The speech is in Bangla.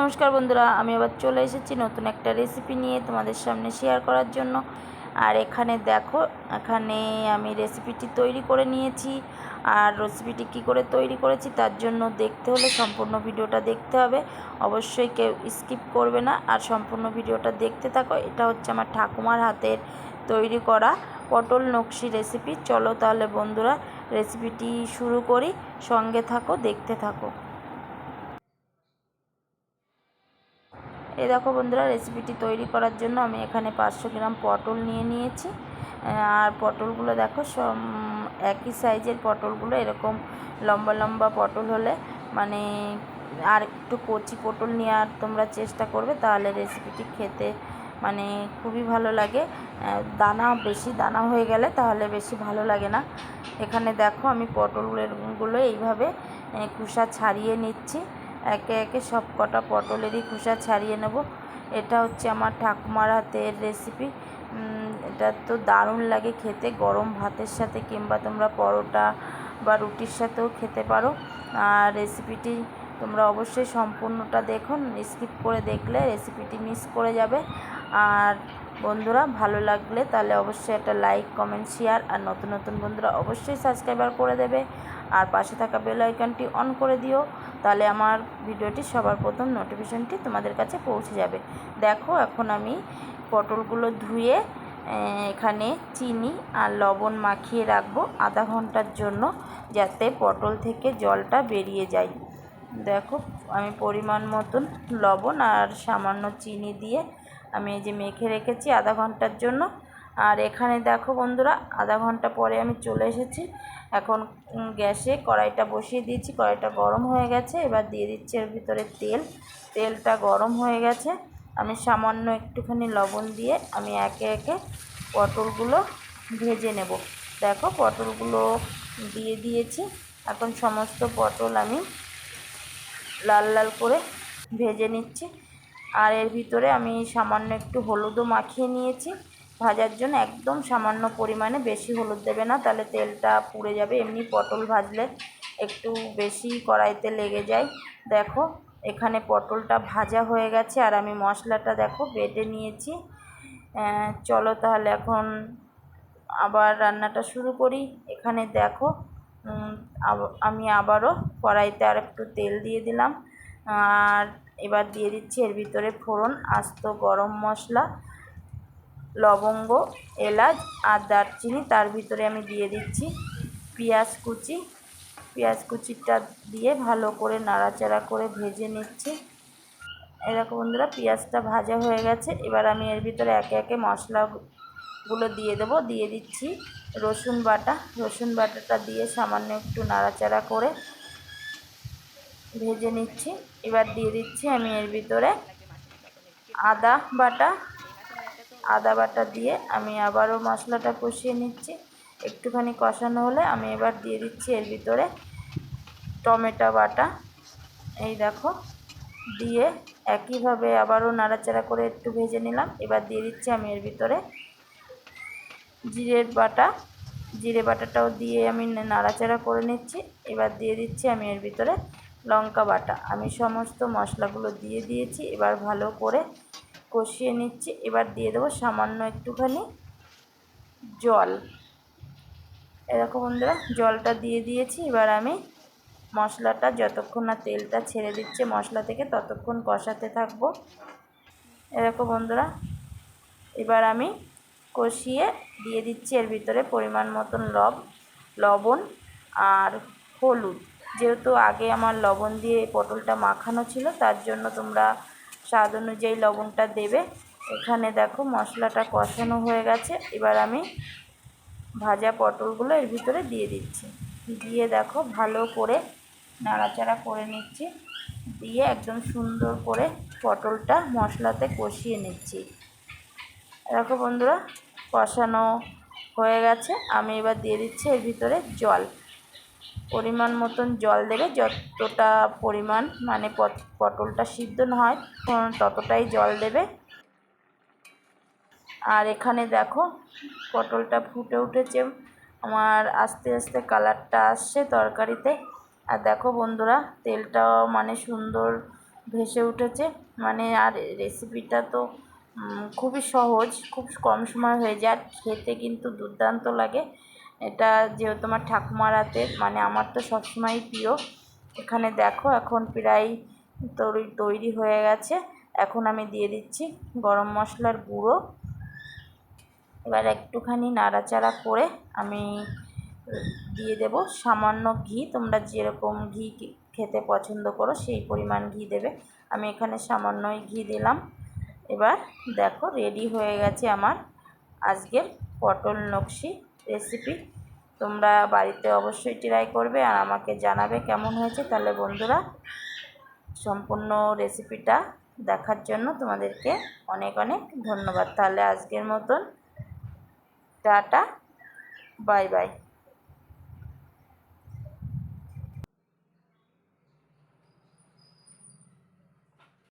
নমস্কার বন্ধুরা, আমি আবার চলে এসেছি নতুন একটা রেসিপি নিয়ে তোমাদের সামনে শেয়ার করার জন্য। আর এখানে দেখো, এখানে আমি রেসিপিটি তৈরি করে নিয়েছি। আর রেসিপিটি কী করে তৈরি করেছি তার জন্য দেখতে হলে সম্পূর্ণ ভিডিওটা দেখতে হবে। অবশ্যই কেউ স্কিপ করবে না। আর সম্পূর্ণ ভিডিওটা দেখতে থাকো, এটা হচ্ছে আমার ঠাকুমার হাতের তৈরি করা পটল নকশি রেসিপি চলো তাহলে বন্ধুরা রেসিপিটি শুরু করি। সঙ্গে থাকো, দেখতে থাকো। এই দেখো বন্ধুরা রেসিপিটি তৈরি করার জন্য আমি এখানে পাঁচশো গ্রাম পটল নিয়ে নিয়েছি। আর পটলগুলো দেখো সব একই সাইজের পটলগুলো, এরকম লম্বা লম্বা পটল হলে মানে আর একটু কচি পটল নেওয়ার তোমরা চেষ্টা করবে, তাহলে রেসিপিটি খেতে মানে খুবই ভালো লাগে। দানা, বেশি দানা হয়ে গেলে তাহলে বেশি ভালো লাগে না। এখানে দেখো আমি পটলগুলো এইভাবে কুসা ছাড়িয়ে নিচ্ছি। একে একে সব কটা পটলেরই খোসা ছাড়িয়ে নেব। এটা হচ্ছে আমার ঠাকুমার হাতের রেসিপি এটা তো দারুণ লাগে খেতে। গরম ভাতের সাথে কিংবা তোমরা পরোটা বা রুটির সাথেও খেতে পারো। আর রেসিপিটি তোমরা অবশ্যই সম্পূর্ণটা দেখুন স্কিপ করে দেখলে রেসিপিটি মিস করে যাবে। আর বন্ধুরা, ভালো লাগলে তাহলে অবশ্যই একটা লাইক কমেন্ট শেয়ার আর নতুন নতুন বন্ধুরা অবশ্যই সাবস্ক্রাইবার করে দেবে। আর পাশে থাকা বেল আইকনটি অন করে দিও। তাহলে আমার ভিডিওটি সবার প্রথম নোটিফিকেশনটি তোমাদের কাছে পৌঁছে যাবে। দেখো, এখন আমি পটলগুলো ধুয়ে এখানে চিনি আর লবণ মাখিয়ে রাখব আধা ঘণ্টার জন্য যাতে পটল থেকে জলটা বেরিয়ে যায়। দেখো, আমি পরিমাণ মতন লবণ আর সামান্য চিনি দিয়ে আমি এই যে মেখে রেখেছি আধা ঘণ্টার জন্য। আর এখানে দেখো বন্ধুরা, আধা ঘণ্টা পরে আমি চলে এসেছি। এখন গ্যাসে কড়াইটা বসিয়ে দিয়েছি, কড়াইটা গরম হয়ে গেছে। এবার দিয়ে দিচ্ছি এর ভিতরে তেল। তেলটা গরম হয়ে গেছে। আমি সামান্য একটুখানি লবণ দিয়ে আমি একে একে পটলগুলো ভেজে নেব। দেখো, পটলগুলো দিয়ে দিয়েছি। এখন সমস্ত পটল আমি লাল লাল করে ভেজে নিচ্ছি। আর এর ভিতরে আমি সামান্য একটু হলুদও মাখিয়ে নিয়েছি। ভাজার জন্য একদম সামান্য পরিমাণে বেশি হলুদ দেবে না, তাহলে তেলটা পুড়ে যাবে। এমনি পটল ভাজলে একটু বেশি কড়াইতে লেগে যায়। দেখো, এখানে পটলটা ভাজা হয়ে গেছে, আর আমি মশলাটা দেখো বেটে নিয়েছি। চলো তাহলে এখন আবার রান্নাটা শুরু করি। এখানে দেখো আমি আবারও কড়াইতে আর একটু তেল দিয়ে দিলাম। আর এবার দিয়ে দিচ্ছি এর ভিতরে ফোড়ন, আস্ত গরম মশলা। লবঙ্গ, এলাচ আর দারচিনি। তার ভিতরে আমি দিয়ে দিচ্ছি পেঁয়াজ কুচি। পেঁয়াজ কুচিটা দিয়ে ভালো করে নাড়াচাড়া করে ভেজে নিচ্ছি। এরকম বন্ধুরা, পেঁয়াজটা ভাজা হয়ে গেছে। এবার আমি এর ভিতরে একে একে মশলাগুলো দিয়ে দেবো। দিয়ে দিচ্ছি রসুন বাটা। রসুন বাটাটা দিয়ে সামান্য একটু নাড়াচাড়া করে ভেজে নিচ্ছি। এবার দিয়ে দিচ্ছি আমি এর ভিতরে আদা বাটা আদা বাটা দিয়ে আমি আবারও মশলাটা কষিয়ে নিচ্ছি। একটুখানি কষানো হলে আমি এবার দিয়ে দিচ্ছি এর ভিতরে টমেটো বাটা। এই দেখো, দিয়ে একইভাবে আবারও নাড়াচাড়া করে একটু ভেজে নিলাম। এবার দিয়ে দিচ্ছি আমি এর ভিতরে জিরের বাটা। জিরে বাটাটাও দিয়ে আমি নাড়াচাড়া করে নিচ্ছি। এবার দিয়ে দিচ্ছি আমি এর ভিতরে লঙ্কা বাটা। আমি সমস্ত মশলাগুলো দিয়ে দিয়েছি। এবার ভালো করে কষিয়ে নিচ্ছি। এবার দিয়ে দেবো সামান্য একটুখানি জল। এরকম বন্ধুরা, জলটা দিয়ে দিয়েছি। এবার আমি মশলাটা যতক্ষণ না তেলটা ছেড়ে দিচ্ছে, মশলা থেকে ততক্ষণ কষাতে থাকব। এরকম বন্ধুরা, এবার আমি কষিয়ে দিয়ে দিচ্ছি এর ভিতরে পরিমাণ মতন লব, লবণ আর হলুদ। যেহেতু আগে আমার লবণ দিয়ে পটলটা মাখানো ছিল, তার জন্য তোমরা স্বাদ অনুযায়ী লবণটা দেবে। এখানে দেখো মশলাটা কষানো হয়ে গেছে। এবার আমি ভাজা পটলগুলো এর ভিতরে দিয়ে দিচ্ছি। দিয়ে দেখো ভালো করে নাড়াচাড়া করে নিচ্ছি। দিয়ে একদম সুন্দর করে পটলটা মশলাতে কষিয়ে নিচ্ছি। দেখো বন্ধুরা, কষানো হয়ে গেছে। আমি এবার দিয়ে দিচ্ছি এর ভিতরে জল। পরিমাণ মতন জল দেবে। যতটা পরিমাণ মানে পটলটা সিদ্ধ না হয় ততটাই জল দেবে। আর এখানে দেখো, পটলটা ফুটে উঠেছে। আমার আস্তে আস্তে কালারটা আসছে তরকারিতে। আর দেখো বন্ধুরা, তেলটাও মানে সুন্দর ভেসে উঠেছে। মানে আর রেসিপিটা তো খুবই সহজ, খুব কম সময় হয়ে যায়। আর খেতে কিন্তু দুর্দান্ত লাগে। এটা যেহেতু আমার ঠাকুমার হাতের মানে আমার তো সবসময়ই প্রিয়। এখানে দেখো, এখন প্রায় তৈরি তৈরি হয়ে গেছে। এখন আমি দিয়ে দিচ্ছি গরম মশলার গুঁড়ো। এবার একটুখানি নাড়াচাড়া করে আমি দিয়ে দেব। সামান্য ঘি, তোমরা যেরকম ঘি খেতে পছন্দ করো, সেই পরিমাণ ঘি দেবে। আমি এখানে সামান্যই ঘি দিলাম। এবার দেখো, রেডি হয়ে গেছে আমার আজকের পটল নকশি। রেসিপি তোমরা বাড়িতে অবশ্যই ট্রাই করবে আর আমাকে জানাবে কেমন হয়েছে। তাহলে বন্ধুরা, সম্পূর্ণ রেসিপিটা দেখার জন্য তোমাদেরকে অনেক অনেক ধন্যবাদ। তাহলে আজকের মতন, টাটা বাই বাই